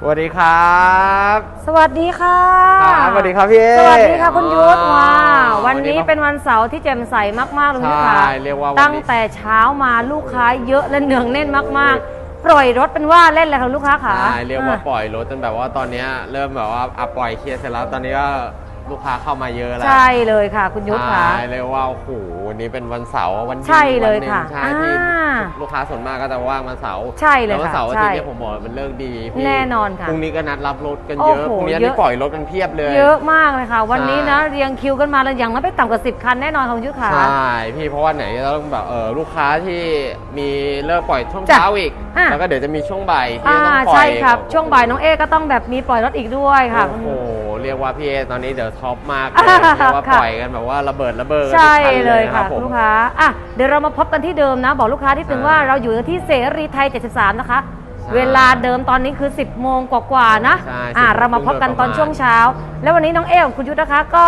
สวัสดีครับสวัสดีค่ะครับสวัสดีครับพี่เอสวัสดีค่ะคุณยุทธอ๋อว้าววันนี้วันนี้เป็นวันเสาร์ที่แจ่มใสมากๆเลยคุณยุทธค่ะใช่เรียกว่าวันนี้ตั้งแต่เช้ามาลูกค้าเยอะและเนืองแน่นมากๆ ปล่อยรถเป็นว่าเล่นเลยค่ะลูกค้าค่ะใช่เรียกว่าอะปล่อยรถจนแบบว่าตอนเนี้ยเริ่มแบบว่าอะปล่อยเคลียร์เสร็จแล้วตอนนี้ก็ ลูกค้าเข้ามาเยอะแล้วใช่เลยค่ะ คุณยุทธค่ะ ใช่เรียกว่าโอ้โหวันนี้เป็นวันเสาร์วันหยุดใช่เลยวันหนึ่งค่ะใช่ที่อ่าลูกค้าส่วนมากก็จะว่างวันเสาร์ใช่เลยแล้ววันค่ะเสาร์อาทิตย์ใช่เนี่ยผมบอกเลยมันเลิกดีพี่แน่นอนค่ะพรุ่งนี้ก็นัดรับรถกันเยอะโอ้โหพรุ่งนี้เยนี่อะ ปล่อยรถกันเพียบเลย เยอะมากเลยค่ะ วันนี้นะใช่เรียงคิวกันมาแล้วอย่างน้อยไม่ต่ำกว่า10คันแน่นอนค่ะคุณยุทธค่ะ ใช่พี่เพราะว่าไหนจะต้องแบบเออลูกค้าที่มีเลิกปล่อยช่วงจ้ะเช้าอีก อะ แล้วก็เดี๋ยวจะมีช่วงบ่ายที่อ่าต้องปล่อยใช่ครับ ช่วงบ่ายน้องเอก็ต้องแบบมีปล่อยรถอีกด้วยค่ะคุณโอ้ยุทธโห เรียกว่าพี่เอตอนนี้เดี๋ยวท็อปมากเลยอ่าเรียกว่าค่ะปล่อยกันแบบว่าระเบิดระเบิดใช่ทุกนเลยนค่ะรับผมลูกค้าอะเดี๋ยวเรามาพบกันที่เดิมนะ บอกลูกค้าที่เป็นใช่ว่าเราอยู่ที่เสรีไทย 73 นะคะใช่เวลาเดิมตอนนี้คือ 10 โมงกว่าๆนะใช่อะ10เรามาพบกันตอนโดยประมาณช่วงเช้า แล้ววันนี้น้องเอกับคุณยุทธนะคะก็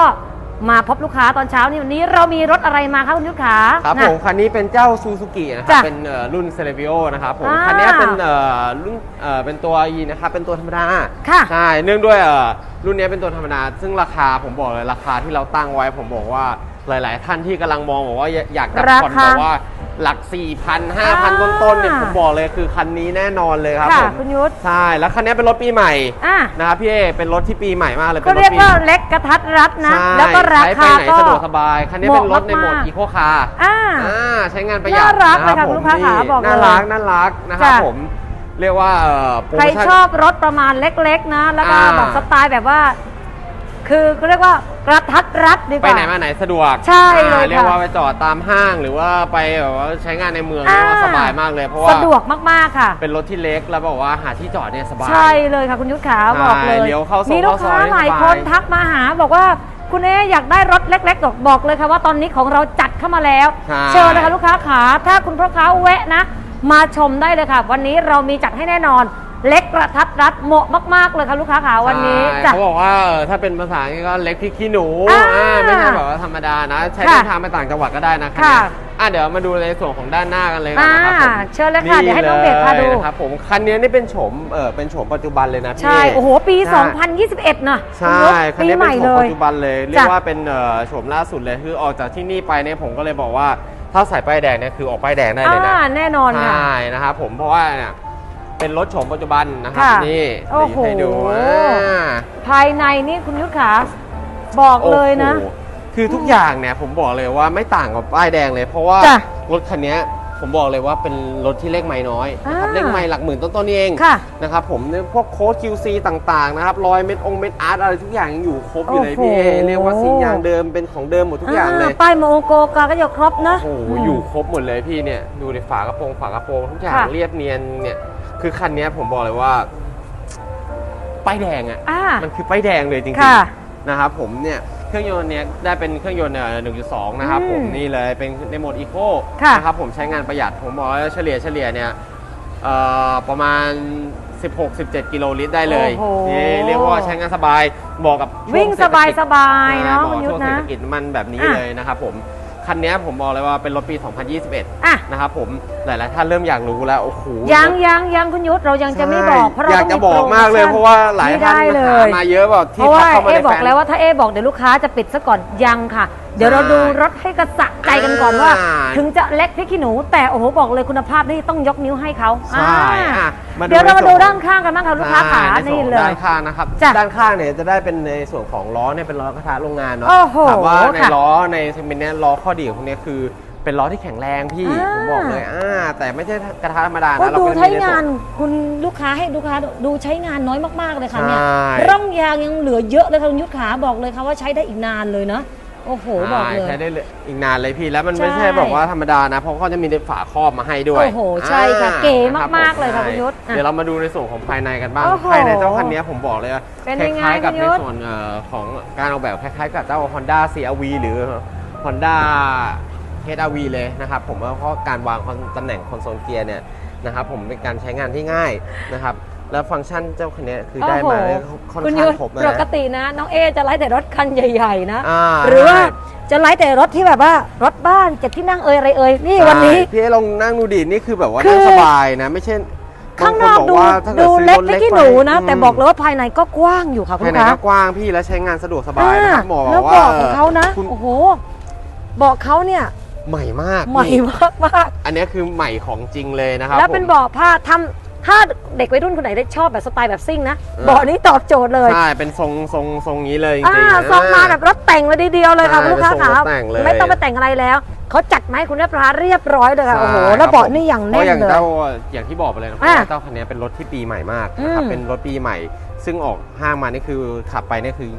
มาพบลูกค้าตอนเช้านี่วันนี้เรามีรถอะไรมาคะคุณยุทธขา ครับนะผมคันนี้เป็นเจ้าซูซูกินะครับจ้ะเป็นเอ่อรุ่นเซเล i ิโอนะครับผมอ่าคันนี้เป็นเอ่อรุ่นเอ่อเป็นตัว E นะครับเป็นตัวธรรมดาค่ะใช่เนื่องด้วยเอ่อรุ่นนี้เป็นตัวธรรมดา ซึ่งราคาผมบอกเลยราคาที่เราตั้งไว้ผมบอกว่าหลาย ๆ ท่านที่กำลังมองบอกว่าอยากจะราผ่อนคาแบบว่า หลัก 4,000 5,000ต้นๆเนี่ยผมบอกเลยคือคันนี้แน่นอนเลยครับค่ะผมคุณยุทธ ใช่ แล้วคันนี้เป็นรถปีใหม่อะ นะครับพี่เอเป็นรถที่ปีใหม่มากเลยก็เป็นรเรียถกปีว่าเล็กกระทัดรัดนะ ใช่แล้วก็ราใช้ไปคาไหนก็ สะดวกสบาย คันนี้เป็นรถในโหมดเหมาะมากๆ อีโคคาร์ อ่า อ่าใช้งานประหยัดน่ารักนะเลยค่ะผมลูกค้าขานี่บอกเลยน่ารักน่ารักนะครับจ้ะ ผมเรียกว่าเอ่อโปรใครโมชั่น ชอบรถประมาณเล็กๆนะ แล้วก็อ่า แบบสไตล์แบบว่า คือเขาเรียกว่ากระทัดรัดดีกไปว่า ไหนมาไหนสะดวกใช่เลยอ่าเรียกค่ะว่าไปจอดตามห้างหรือว่าไปแบบว่าใช้งานในเมืองอ่า เรียกว่าสบายมากเลย เพราะว่าสะดวกมากๆค่ะ เป็นรถที่เล็กแล้วบอกว่าหาที่จอดเนี่ยสบาย ใช่เลยค่ะคุณยุทธขาใช่บอกเลย เลี้ยวเข้าซอยมีลูกค้าเข้าซอยหลายสบายคนทักมาหา บอกว่าคุณเออยากได้รถเล็กๆบอกบอกเลยค่ะว่าตอนนี้ของเราจัดเข้ามาแล้ว ใช่ เชิญนะคะลูกค้าขาถ้าคุณพ่อค้าแวะนะ มาชมได้เลยค่ะ วันนี้เรามีจัดให้แน่นอน เล็กกระทัดรัดเหมาะมากๆเลยค่ะลูกค้าขาวันนี้ใช่จ้ะ เขาบอกว่าเออถ้าเป็นภาษาอังกฤษก็เล็กพริกขี้หนูอ่าอ่าไม่ใช่แบบว่าธรรมดานะ ใช้ค่ะเดินทางไปต่างจังหวัดก็ได้นะคันค่ะเนี้ยอะเดี๋ยวมาดูในส่วนของด้านหน้ากันเลยกันนะครับผมอ่าเชิญเลยค่ะ เดี๋ยวให้น้องเบสพาดู ลยนะครับผมคันนี้นี่เป็นโฉมเออเป็นโฉมปัจจุบันเลยนะพี่ ใช่ โอ้โห ปี ใช่ 2021นะใช่คันปีนี้ใหเป็นม่โฉเลมปัยจจุบันเลย เรียจ้ะกว่าเป็นเอ่อโฉมล่าสุดเลยคือออกจากที่นี่ไปเนี่ยผมก็เลยบอกว่าถ้าใส่ป้ายแดงเนี่ยคือออกป้ายแดงได้เลยนะอ่าแน่นอนค่ะ ใช่นะครับผมเพราะว่าเนี่ย เป็นรถโฉมปัจจุบันนะครับ ค่ะนี่โอ้โหเดี๋ยวให้ดูอ่าภายในนี่คุณยุทธขาบอกเลยนะ โอ้โหคือทุกอย่างเนี่ยผมบอกเลยว่าไม่ต่างกับป้ายแดงเลย เพราะว่าจ้ะรถคันเนี้ยผมบอกเลยว่าเป็นรถที่เลขไม่น้อยนะครับอ่า เลขไม่หลักหมื่นต้นๆนี่เอง ค่ะ นะครับผมเนี่ยพวกโค้ด QC ต่างๆนะครับรอยเม็ดองเม็ดอาร์ตอะไรทุกอย่างยังอยู่ครบอยู่เลยโอ้โหพี่เอเรียกว่าสียางเดิมเป็นของเดิมหมดทุกอย่างเลยป้ายโมโกกาก็ยกครบนะ โอ้โหอยู่ครบหมดเลยพี่เนี่ยดูในฝากระโปรงฝากระโปรงทุกอย่างค่ะ เรียบเนียนเนี่ย คือคันเนี้ยผมบอกเลยว่า ป้ายแดงอะ อ่า มันคือป้ายแดงเลยจริงค่ะ ๆนะครับผมเนี่ยเครื่องยนต์เนี้ยได้เป็นเครื่องยนต์เอ่อ1.2 นะครับ อืมผมนี่เลยเป็นในโหมดอีโคค่ะนะครับผมใช้งานประหยัดผมบอกว่าเฉลี่ยเฉลี่ยเนี่ยเอ่อประมาณ 16-17 กิโลลิตรได้เลยโอ้โห นี่เรียกว่าใช้งานสบายบอกกับช่วิ่งเศสรษฐบายกิจสบายๆเนาะบอคุกณยุทช่วธงเศรนะษฐกิจมันแบบนี้อะ เลยนะครับผม คันเนี้ยผมบอกเลยว่าเป็นรถปี2021อะนะครับผมหลายๆท่านเริ่มอยากรู้แล้ว โอ้โหยังยังยังคุณยุทธเรายังจะไม่บอกเพราะเราอยากต้จะงบอกมากเลยโปโชั่เพราะว่าหลายท่านไม่ได้เลหายมาเยอะแบบเพที่ราะทัว่ากเข้ามาเอในบอแฟกนแล้วว่าถ้าเอบอกเดี๋ยวลูกค้าจะปิดซะก่อนยังค่ะ เดี๋ยวเราใช่ดูรถให้กระสะใจกันก่อนว่า อ่า ถึงจะเล็กพริกขี้หนู แต่โอ้โหบอกเลยคุณภาพนี่ต้องยกนิ้วให้เขาใช่อ่าอะมาดูเดี๋ยวเรามาในส่ดูวนด้านข้างกันบ้างค่ะลูกค้าขาใช่ในส่นี่วนเลย ด้านข้างนะครับ จ้ะด้านข้างเนี่ยจะได้เป็นในส่วนของล้อเนี่ยเป็นล้อกระทะโรงงานเนาะ โอ้โหถามว่าในค่ะล้อในเซมิเนี้ยล้อข้อดีของพวกเนี้ยคือ เป็นล้อที่แข็งแรงพี่ อ่า ผมบอกเลยอ่าแต่ไม่ใช่กระทะธรรมดาโอ้นะเราดูก็จะใช้มีในส่งาวนนคุณลูกค้าให้ลูกค้าดูใช้งานน้อยมากๆเลยค่ะเนี่ยใช่ร่องยางยังเหลือเยอะเลยค่ะคุณยุทธขาบอกเลยค่ะว่าใช้ได้อีกนานเลยเนาะ โอ้โหบอกเลยใช้ได้เลยอีกนานเลยพี่แล้วมันไม่ใช่ ใช่แบบว่าธรรมดานะ เพราะเขาจะมีในฝาครอบมาให้ด้วยโอ้โหใช่ค่ะอ่เก๋นะครับมากๆเลยค่ะใช่คุณยุทธอะ เดี๋ยวเรามาดูในส่วนของภายในกันบ้างโอ้โหภายในเจ้าคันนี้ผมบอกเลยว่าเป็นคยังไงล้ายๆกับคุณในยุทธส่วนเอ่อของการออกแบบคล้ายๆ กับเจ้า Honda CRV หรือ Honda HRV เลยนะครับผมว่าเพราะการวางตำแหน่งคอนโซลเกียร์เนี่ยนะครับผมเป็นการใช้งานที่ง่ายนะครับ แล้วฟังก์ชันเจ้าคันนี้คือได้มาเลยค่อนคุณข้ายุงทธครบนะปกตินะ น้องเอจะไล่แต่รถคันใหญ่ๆนะอ่าหรือว่าใช่จะไล่แต่รถที่แบบว่ารถบ้านเจ็ดที่นั่งเอ่ยอะไรเอ่ยนี่วันนี้ใช่พี่ให้ลองนั่งดูดินี่คือแบบว่าคือนั่งสบายนะ ไม่ใช่ข้างนอกบดูว่าถ้าเกิดูซื้อเล็กรถที่ขี้หนูนะไปแต่บอกเลยว่าภายในก็กว้างอยู่ค่ะคุภายณในคะก็กว้างพี่และใช้งานสะดวกสบายนะครับหมอแล้วว่าเบอกของเขานะคุณโอ้โหเบอกเขาเนี่ยใหม่มากใหม่พี่มากมากอันนี้คือใหม่ของจริงเลยนะครับแล้วเป็นผมเบาะผ้าทำ ถ้าเด็กวัยรุ่นคนไหนได้ชอบแบบสไตล์แบบซิ่งนะเออ เบาะนี้ตอบโจทย์เลยใช่เป็นทรงทรงทรงนี้เลยจอ่าริงๆส่งมาแบบรถแต่งเลยทีเดียวเลยค่ะใช่คุณลูกค้าเป็นทรงค่ะรถแต่งเลย ไม่ต้องไปแต่งอะไรแล้วเขาจัดมาให้คุณเรียบร้อยเรียบร้อยเลยค่ะโอ้โหใช่แล้วเบาะครับผมนี่อย่างเพแน่ราะนอย่างเลย เจ้าอย่างที่บอกไปเลยนะเพอะราะว่าเจ้าคันนี้เป็นรถที่ปีใหม่มากนะครับอืมเป็นรถปีใหม่ ซึ่งออกห้างมานี่คือขับไปนี่คือ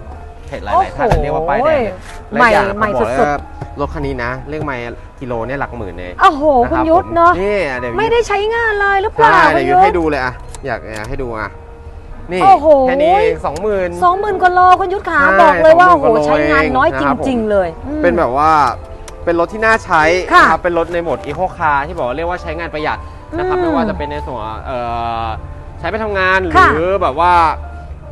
เห็นหโอ้ลายโหๆท่านเรียกว่าป้ายแดงเลยและใหม่อีกอย่างใหม่ผมบอกเลยสุดว่า รถคันนี้นะเลขไมล์กิโลเนี่ยหลักหมื่นเลยโอ้โห นะคุณรับยุทธผมเนาะนี่เดี๋ยวไม่ได้ใช้งานเลยหรือเปล่าใช่คุเดี๋ณยวยุยุททธให้ธดูเลยอะอยากอยากให้ดูอะนี่โอ้โห แค่นี้เองสองหมื่น สองหมื่นกว่าโลคุณยุทธขาใช่บอกเลยว่า20,000โอ้โหกว่าโลใช้งานน้อยเองจนะครับผม ริง ๆ เลยอืม เป็นแบบว่าเป็นรถที่น่าใช้ค่ะนะครับเป็นรถในโหมดอีโคคาร์ที่บอกว่าเรียกว่าใช้งานประหยัดนะครับอืมไม่ว่าจะเป็นในส่วนเอ่อใช้ไปทำงานหค่ะรือแบบว่า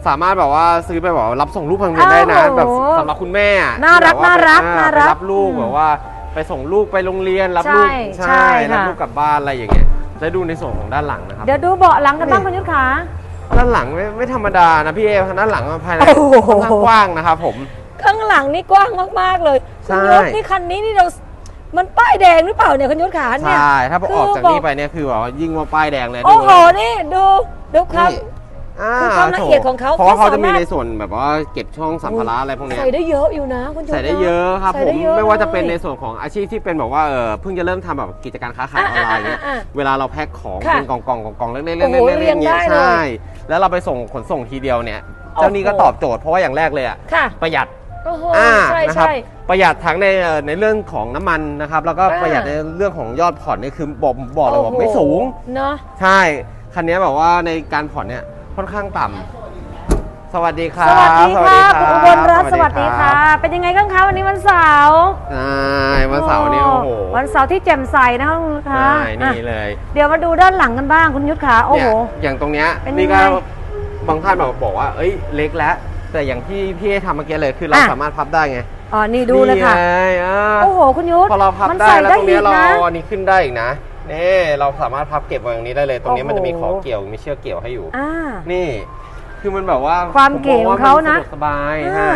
สามารถแบบว่าซื้อไปแบบว่ารับส่งลูกไปโรงเรียนได้นะโอ้โหแบบสำหรับคุณแม่อะน่ารักที่แบบว่น่ารักไปน่ารักไปรับลูกอืมแบบว่า ไปส่งลูกไปโรงเรียนรับใช่ลูกใช่ค่ะ รับลูกกลับบ้านอะไรอย่างเงี้ยจะดูในส่วนของด้านหลังนะครับ เดี๋ยวดูเบาะหลังกันบ้างคุณยุทธขา ด้านหลังไม่ไม่ธรรมดานะพี่เอด้านหลังภายในโอ้โห ค่อนข้างกว้างนะครับผม ข้างหลังนี่กว้างมาก ๆ เลยใช่ คุณยุทธนี่คันนี้นี่เรา มันป้ายแดงหรือเปล่าเนี่ยคุณยุทธขาเนี่ย ใช่ ถ้าพอคือออกจากบอกนี่ไปเนี่ยคือแบบว่ายิ่งกว่าป้ายแดงเลยโอ้โห ดูนี่ดูดูครับนี่อ่ คือความละเอียดของเขาเพราะว่าเขาเขาจะมีสามารถในส่วนแบบว่าเก็บช่องสัมภาระอะไรพวกเนี้ย ใส่ได้เยอะอยู่นะคุณยุทธใส่ได้เยอะครับใส่ผมด้เยอไม่ว่าจะเป็นลในยส่วนของอาชีพที่เป็นแบบว่าเออเพิ่งจะเริ่มทำแบบกิจการค้าขายออนไลน์เนี่ยอ่าอ่าอ่าเวลาเราแพ็คของค่ะเป็นกล่องกล่องกล่องกล่องๆเล็กๆเล็กๆโอ้โหเล็กๆเรียงเงี้ยได้เลยใช่ แล้วเราไปส่งขนส่งทีเดียวเนี่ยเจ้านี้ก็โอ้โห ตอบโจทย์เพราะว่าอย่างแรกเลยอะค่ะ ประหยัด โอ้โห อ่าใช่นะครับใช่ ประหยัดทั้งในเอ่อในเรื่องของน้ำมันนะครับ แล้วก็อ่า ประหยัดในเรื่องของยอดผ่อนนี่คือบอกบอกเลยว่าโโหไม่สูง เนาะ ใช่ คันนี้แบบว่าในการผ่อนเนี่ย ค่อนข้างต่ำสวัสดีครับสวัสดีค่ะสคุณวัอุสบดีลรัตน์สวัสดีค่ะรับเป็นยังไงกันคะวันนี้วันเสาร์ใช่วันเสาร์นี้โอ้โหวันเสาร์ที่แจ่มใสนะคะคุณยุทธใช่คะนี่อะเลย เดี๋ยวมาดูด้านหลังกันบ้างคุณยุทธขาโอ้โหเนี่ยอย่างตรงเนี้ยเป็นนี่ก็ยังไงบางท่านแบบบอกว่า เอ้ยเล็กแล้วแต่อย่างที่พี่ให้ทำเมื่อกี้เลยคือเราอะสามารถพับได้ไงอ๋อนี่ดูเลยค่ะนี่ไงอ่าโอ้โหคุณยุทธพอเราพับมันได้ใส่แล้วได้ตรงอีเนี้ยกเรานะเอาอันนี้ขึ้นได้อีกนะ นี่เราสามารถพับเก็บไว้ตรงนี้ได้เลยตรงนี้โอ้โหมันจะมีขอเกี่ยวมีเชือกเกี่ยวให้อยู่ อ่า นี่คือมันแบบว่าความเก๋ของเขานะผมมองว่มัสะดวกสบายอ่าใช่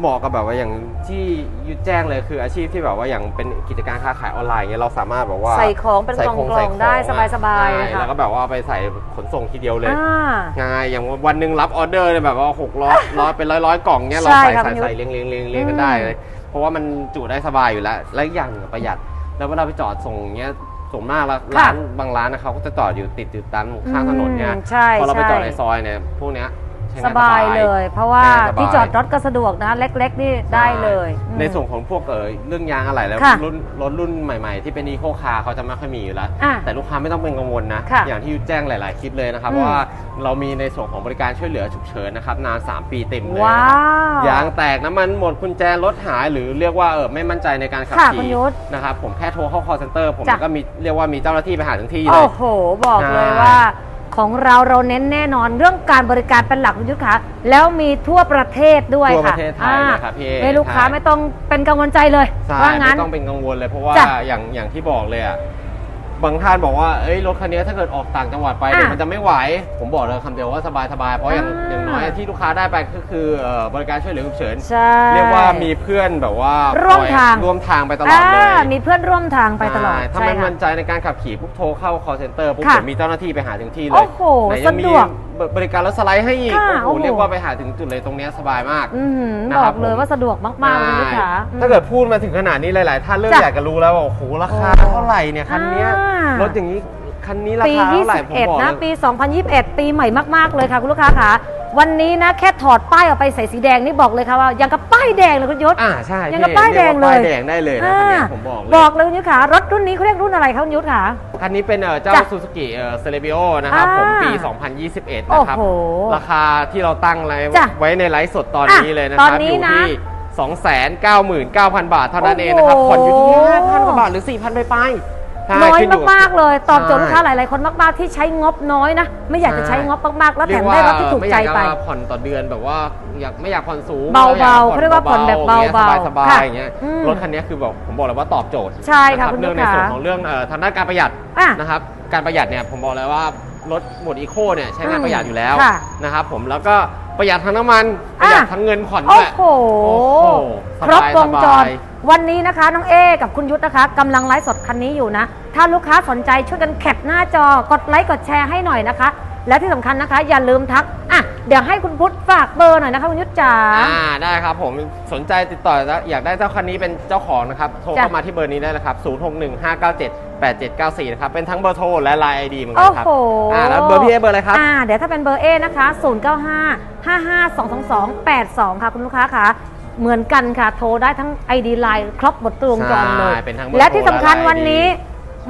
เหมาะกับแบบว่าอย่างที่ยุทธแจ้งเลยคืออาชีพที่แบบว่าอย่างเป็นกิจการค้าขายออนไลน์เงี้ยเราสามารถแบบว่าใส่ของเป็นใส่กล่ของใส่ๆได้ของอะสบายๆใช่เลยค่ะแล้วก็แบบว่าไปใส่ขนส่งทีเดียวเลยอ่าง่ายอย่างวันหนึ่งรับออเดอร์เนี่ยแบบว่าหกร้อยร้อยเป็นร้อยร้อยกล่องเนี้ยเราใช่ใส่ครับใส่คุณยุทธใส่เรียงเรียงเรียงเรียงกันอืมได้เลยเพราะว่ามันจุได้สบายอยู่แล้ว และอีกอย่างหนึ่งประหยัดแล้วเวลาไปจอดส่งเงี้ย ส่วนมากแล้วร้านบางร้านนะเขาก็จะจอดอยู่ติดติดตามข้างถนนเนี่ยอืมใช่พอเราไปจอดใช่ ในซอยเนี่ยพวกเนี้ย ใช้สงานบายเลย เพราะว่าใช้งนสบยที่จอดรถก็สะดวกนะ เล็กๆนี่ได้เลยอืม ในส่วนของพวกเออเรื่องยางอะไรแล้วค่ะรุ่นรถรุ่นใหม่ๆ ที่เป็นอีโคคาร์เขาจะไม่ค่อยมีอยู่แล้ว อะแต่ลูกค้าไม่ต้องเป็นกังวลนะ ค่ะอย่างที่ยุทธแจ้งหลาย ๆ คลิปเลยนะครับอืม ว่าเรามีในส่วนของบริการช่วยเหลือฉุกเฉินนะครับนาน 3 ปีเต็มเลยว้านะครับวยางแตกน้ำมันหมดกุญแจรถหายหรือเรียกว่าเออไม่มั่นใจในการขับค่ะคุณขี่ยุทธนะครับผมแค่โทรเข้า call center ผมจ้ะ ก็มีเรียกว่ามีเจ้าหน้าที่ไปหาถึงที่เลโอ้ย โห บอกเลยใช่ว่า ของเราเราเน้นแน่นอนเรื่องการบริการเป็นหลักคุณยุทธคะแล้วมีทั่วประเทศด้วยทั่วปค่ะระเทศไทยเลยครับพี่เอให้ลูกค้าใช่ ไม่ต้องเป็นกังวลใจเลย ใช่ว่างั้น ไม่ต้องเป็นกังวลเลยเพราะว่าจ้ะอย่างอย่างที่บอกเลยอะ บางท่านบอกว่าเอ้ยรถคันนี้ถ้าเกิดออกต่างจังหวัดไปอะเดี๋ยวมันจะไม่ไหว ผมบอกเลยคำเดียวว่าสบายสบายๆเพราะอย่างอ่า อย่างน้อยที่ลูกค้าได้ไปก็คือเอ่อบริการช่วยเหลือฉุกเฉิน ใช่ เรียกว่ามีเพื่อนแบบว่าร่วมคอยทางร่วมทางไปตลอดเลยามีเพื่อนร่วมทางไปตลอด ใช่ถ้าใช่ไม่ค่ะมั่นใจในการขับขี่ปุ๊บโทรเข้า call center ปุ๊บค่ะเดี๋ยวมีเจ้าหน้าที่ไปหาถึงที่เลโอ้ยโหไหนยังมีสะดวกบริการรถสไลด์ให้อีกค่ะโอ้โหโอ้โห เรียกว่าไปหาถึงจุดเลยตรงเนี้ยสบายมาก อือหือนะบครัอบกเลยผม ว่าสะดวกมากๆคุณยุทธขาถ้าเกิดพูดมาถึงขนาดนี้หลาย ๆ ท่านเริ่มจ้ะอยากจะรู้แล้วว่าโอ้โหราคาโอ้เท่าไหร่เนี่ยคันเนี้ย อ่ารถอย่างนี้คันนี้ราปี คาเท่าไหร่ผมบอก21นะเลยปี 2021 ปีใหม่มาก ๆ เลยค่ะ คุณลูกค้าค่ะ วันนี้นะ แค่ถอดป้ายออกไปใส่สีแดงนี่บอกเลยค่ะว่ายังกับป้ายแดงเลยคุณยศ อ่าใช่ยังกับพี่ป้ายแดงเลย รีกว่าป้ายแดงได้เลยนะคันเนี้ยผมบอกเลย บอกเลยคุณยุทธขารถรุ่นนี้เขาเรียกรุ่นอะไรคะคุณยุทธขาคันนี้เป็นเอ่อเจ้าจ้ะซูซูกิเอ่อเซเลบิโอนะครับอ่าผมปี 2021 นะครับ โอ้โหราคาที่เราตั้งไว้จ้ะไว้ในไลฟ์สดตอนอะนี้เลยนะตคอรันบ นี้อยู่นะที่ 299,000 บาทเท่านั้นเองนะครับโอ้โห ผ่อนอยู่ที่5,000 กว่าบาทหรือ 4,000 ไปไป ใช่น้อยขึ้ยู่มากๆเลย ตอบโจทย์ใช่ ลูกค้าหลาย ๆ คนมาก ๆ ที่ใช้งบน้อยนะ ไม่อยากจะใช้งบมาก ๆ แล้วแถมได้รถที่ถูกใจไป เรียกว่าม่อยากจะผ่อนต่อเดือนแบบว่าอยากไม่อยากผ่อนสูงเบาๆอยกเขาเรียกว่าผ่อนแบบเบาๆสบายสบายค่ะๆอย่างเงี้ยอืมรถคันนี้คือแบบผมบอกเลยว่าตอบโจทย์ใช่ค่ะนรับคุณเรื่องลูในกค้าส่วนของเรื่องเอ่อทางด้านการประหยัดอะนะครับการประหยัดเนี่ยผมบอกเลยว่ารถโหมดอีโคเนี่ยใช้งานประหยัดอยู่แล้วค่ะนะครับผมแล้วก็ประหยัดทั้งน้ำมันประหยัดอะ ทั้งเงินผ่อนโอ้ด้วย โห โอ้โหสครบบายวงสจบารย วันนี้นะคะน้องเอกับคุณยุทธนะคะกำลังไลฟ์สดคันนี้อยู่นะ ถ้าลูกค้าสนใจช่วยกันแคปหน้าจอกดไลค์กดแชร์ให้หน่อยนะคะ และที่สำคัญนะคะ อย่าลืมทักอะเดี๋ยวให้คุณพุทธฝากเบอร์หน่อยนะคะคุณยุทธจ๋า อ่าได้ครับผมสนใจติดต่อแล้วอยากได้เจ้าคันนี้เป็นเจ้าของนะครับโทรจ้ะ เข้ามาที่เบอร์นี้ได้เลยครับ 0615978794 นะครับ เป็นทั้งเบอร์โทรและ Line ID เหมือนกัโอ้นครับโหอ่าแล้วเบอร์พี่เอเบอร์อะไรครับ อ่าเดี๋ยวถ้าเป็นเบอร์เอนะคะ 0 9 5 5 5 2 2 2 8 2 ค่ะคุณลูกค้าค่ะ เหมือนกันค่ะ โทรได้ทั้ง ID Line ครบหมดตัววงจรเลย ใช่เป็นทั้งเบอร์และที่สำคัญโทรและวันนี้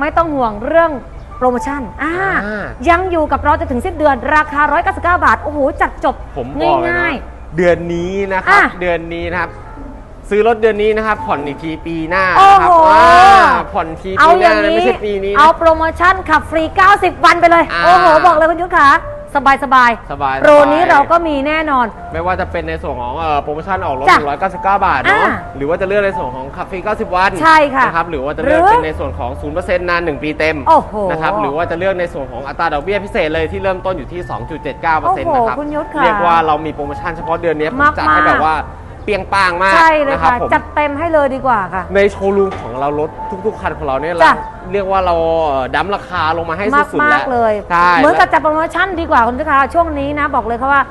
ไม่ต้องห่วงเรื่องโปรโมชั่นอ่าอ่ายังอยู่กับเราจะถึงสิ้นเดือนราคา 199 บาท โอ้โห จัดจบผมบอกเลยง่านะยเดือนนี้นะครับ อะเดือนนี้นะครับ ซื้อรถเดือนนี้นะครับ ผ่อนอีกทีปีหน้าโอ้นะครัโห อ่าผ่อนทีๆ เอาปีอหน้าย่างนะนี้ ไม่ใช่ปีนี้นะ เอาโปรโมชั่นขับฟรี 90 วันไปเลย อ่า โอ้โห บอกเลยคุณยุทธค่ะ สบายสบายสบายโปรนี้สบายเราก็มีแน่นอน ไม่ว่าจะเป็นในส่วนของเอ่อโปรโมชั่นออกรถจ้ะ199 บาทเนาะอ่าหรือว่าจะเลือกในส่วนของขับฟรี90 วันใช่ค่ะนะครับหรือว่าจะเลือกหรือเป็นในส่วนของ 0%นาน 1 ปีเต็มโอ้โห นะครับหรือว่าจะเลือกในส่วนของอัตราดอกเบี้ยพิเศษเลยที่เริ่มต้นอยู่ที่ 2.79%โอ้โหนะครับคุณยุทธค่ะเรียกว่าเรามีโปรโมชั่นเฉพาะเดือนนี้ผมมากๆจัดให้แบบว่า เปรียงปางมากใช่เลยนะครัค่ะผมจัดเต็มให้เลยดีกว่าค่ะ ในโชว์รูมของเรารถทุก ๆ คันของเราเนี่ยเราจ้ะ เรียกว่าเราเอ่อดั้มราคาลงมาให้มากสุดๆมาแล้กวเลย ใช่เหมือนกับแล้วจัดโปรโมชั่นดีกว่าคุณลูกค้าช่วงนี้นะ บอกเลยค่ะว่า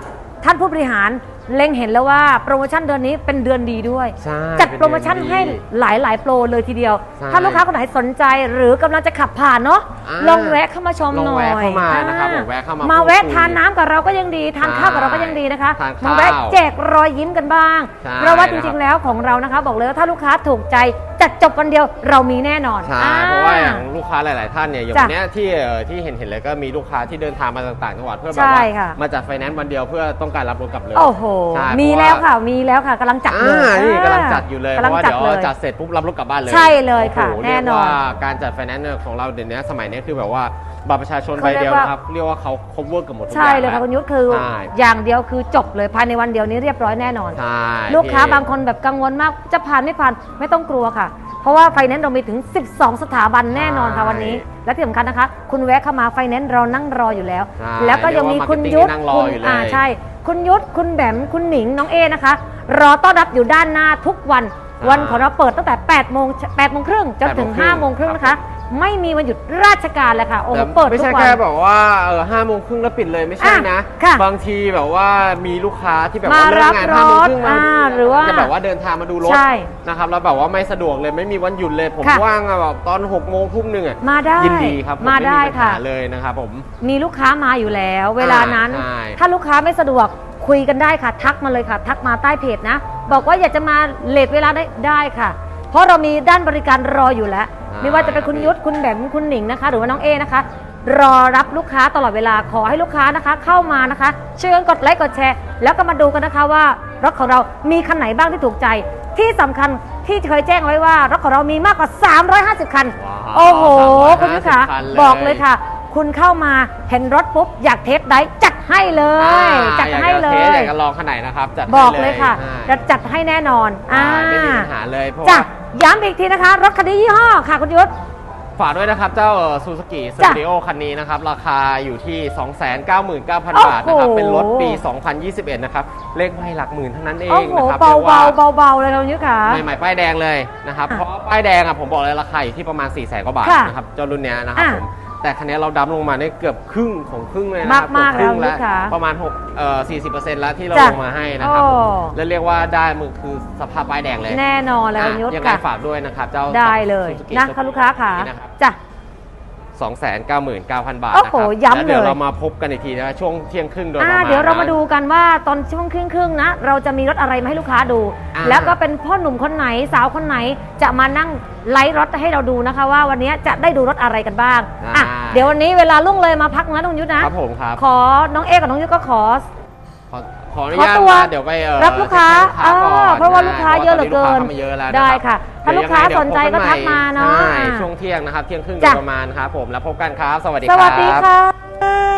ท่านผู้บริหาร เล็งเห็นแล้วว่าโปรโมชั่นเดือนนี้เป็นเดือนดีด้วย ใช่จัดโปรโมชั่นให้หลายหลายๆโปรเลยทีเดียว ใช่ถ้าลูกค้าคนไหนสนใจหรือกำลังจะขับผ่านเนาะอ่าลองแวะเข้ามาชมลองหน่อยแวะเข้ามานะครับอ่ผมแวะเข้ามามาพูดแวะคุยทานน้ำกับเราก็ยังดี ทานข้าวกับเราก็ยังดีนะคะทานข้าวมาแวะแจกรอยยิ้มกันบ้าง ใช่เพราะว่าจนะครัริบงๆแล้วของเรานะคะ บอกเลยว่าถ้าลูกค้าถูกใจจัดจบวันเดียวเรามีแน่นอนใช่อ่ เพราะว่าอย่างลูกค้าหลาย ๆ ท่านเนี่ยอย่างจ้ะวันเนี้ยที่เอ่อที่เห็นเห็นเลยก็มีลูกค้าที่เดินทางมาต่างๆจังหวัดเพื่อแบบใช่ว่าค่ะ มาจัดไฟแนนซ์วันเดียวเพื่อต้องการรับรถกลับเลยโอ้โห ใช่มีเพราะแล้วค่ะ มีแล้วค่ะกำลังจัดเลยอ่านี่อ่ากำลังจัดอยู่เลยเพกำลังราะว่าจัดเดี๋ยวเลย จัดเสร็จปุ๊บรับรถกลับบ้านเลยใช่เลยค่ะโอ้โหแน่นอน เรียกว่าการจัดไฟแนนซ์ของเราเดี๋ยวนี้สมัยนี้คือแบบว่า บัตรประชาชนใบเขาเรีเดียยกวว่านะครับ เรียกว่าเขา cover กับหมดทุกอใช่ย่างเลยค่ะแวคุณยุทธคือ ใช่อย่างเดียวคือจบเลยภายในวันเดียวนี้เรียบร้อยแน่นอน ใช่ลูกค้าพี่บางคนแบบกังวลมากจะผ่านไม่ผ่านไม่ต้องกลัวค่ะ เพราะว่าไฟแนนซ์เรามีถึง 12 สถาบันแน่นอนค่ะวันนี้ และที่สำคัญนะคะ คุณแวะเข้ามาไฟแนนซ์เรานั่งรออยู่แล้ว ใช่แล้วก็ยังมีคุณเรียกว่ายุทธ marketing นั่งรอคุณอยู่เลยอ่าใช่ คุณยุทธคุณแบมคุณหนิงน้องเอนะคะ รอต้อนรับอยู่ด้านหน้าทุกวัน วันของเราเปิดตั้งแต่8โมง8โมงครึ่งจนถึง5โมงครึ่งนะคะ ไม่มีวันหยุดราชการเลยค่ะโอ้โหแต่เปิดไม่ทุใช่กวัน แค่แบบว่าเออห้าโมงครึ่งแล้วปิดเลยไม่ใช่นะ อะค่ะบางทีแบบว่ามีลูกค้าที่แบบมาว่าเลิกงานรับห้าโมงรถครึ่งมาอ่าหรือว่าจะแบบว่าเดินทางมาดูรถใช่นะครับแล้วแบบว่าไม่สะดวกเลยไม่มีวันหยุดเลย ผมค่ะ ว่างอะแบบตอน6กโมงทุ่มหนึ่งอะมาได้ยินดีครับผมาได้ปัญหค่ะเลยนะครับผม มีลูกค้ามาอยู่แล้ว เวลานั้น ใช่ ถ้าลูกค้าไม่สะดวกคุยกันได้ค่ะ ทักมาเลยค่ะ ทักมาใต้เพจนะ บอกว่าอยากจะมาเลทเวลาได้ได้ค่ะ เพราะเรามีด้านบริการรออยู่แล้ว ไม่ว่าจะเป็นคุณยุทธคุณแบมคุณหนิงนะคะ หรือว่าน้องเอนะคะ รอรับลูกค้าตลอดเวลาขอให้ลูกค้านะคะ เข้ามานะคะช่วยกันกดไลค์กดแชร์ แล้วก็มาดูกันนะคะว่ารถของเรามีคันไหนบ้างที่ถูกใจ ที่สำคัญที่เคยแจ้งไว้ว่ารถของเรามีมากกว่า 350 คันว้าวโอ้โห350คุณยุทธค่ะคันเลยบอกเลยค่ะ คุณเข้ามาเห็นรถปุ๊บ อยากเทสได้จัดให้เลยอ่าจัดให้เลอยากจะทสยอยากจะลองขนาดไหนนะครับ จัดให้บอกเลยค่ะใช่จะจัดให้แน่นอนใช่อ่าไม่มีปัญหาเลยเพราะจ้ะว่า ย้ำอีกทีนะคะ รถคันนี้ยี่ห้อค่ะคุณยุทธฝากด้วยนะครับ เจ้าซูซูกิสจ้ะตูดิโอคันนี้นะครับ ราคาอยู่ที่ 299,000โอ้โหบาทนะครับเป็นรถปี 2021 นะครับ เลขไม่หลักหมื่นเท่านั้นเอโอ้งโหนะครับเบารียกเบาว่าเบาเบาๆเลยค่ะคุณยุทธค่ะ ใหม่ๆป้ายแดงเลยนะครับอะเพราะป้ายแดงอะผมบอกเลยราคาอยู่ที่ประมาณ 4 0 0 0 0 0กว่าบาทค่ะนะครับ เจ้ารุ่นเนี้ยนะครับอะผม แต่คันนี้เราดับลงมาได้เกือบครึ่งของครึ่งเลยนะครับมากๆเกือบครึ่งแล้วแล้วค่ะประมาณ6เอ่อ40%แล้วที่เราจ้ะลงมาให้นะครับผมโอ้แล้วเรียกว่าได้มือคือสภาพป้ายแดงเลยแน่นอนเลยคุณยุทธอะยังไงค่ะ ฝากด้วยนะครับเจ้าได้เลย Suzuki นะค่ะลูกค้าค่ะนี่นะครับ จ้ะ 299,000 บาทโอ้นะโหครับย้ำแล้วเดี๋ยวเลย เรามาพบกันอีกทีนะช่วงเที่ยงครึ่งโดยประอ่ามาณเดี๋ยวเรามานะ ดูกันว่าตอนช่วงครึ่งครึ่งๆนะ เราจะมีรถอะไรมาให้ลูกค้าดู อ่า แล้วก็เป็นพ่อหนุ่มคนไหนสาวคนไหนจะมานั่งไลฟ์รถให้เราดูนะคะ ว่าวันนี้จะได้ดูรถอะไรกันบ้างอะเดี๋ยววันนี้เวลาล่วงเลยมาพักนะน้องยุทธนะครับผมครับขอน้องเอกับน้องยุทธก็ขอขอข ออนุขอญาตตัวมาเดี๋ยวไปเอ่อรับลูกค้าเช็คให้ลูกค้าก่อนอ่าเพราะว่าลูกค้าเยอะเหลือเกิน พราะว่าตอนนี้ลูกค้าเข้ามาเยอะแล้วนได้ค่ะถ้าเดี๋ยวลูกค้ายังไงเดี๋ยวสนใจก็พบทักมาเนาะ ใช่อ่าช่วงเที่ยงนะครับ เที่ยงครึ่งโดจ้ะยประมาณครับผมแล้วพบกันครับ สวัสดีสครับ วัสดีค่ะ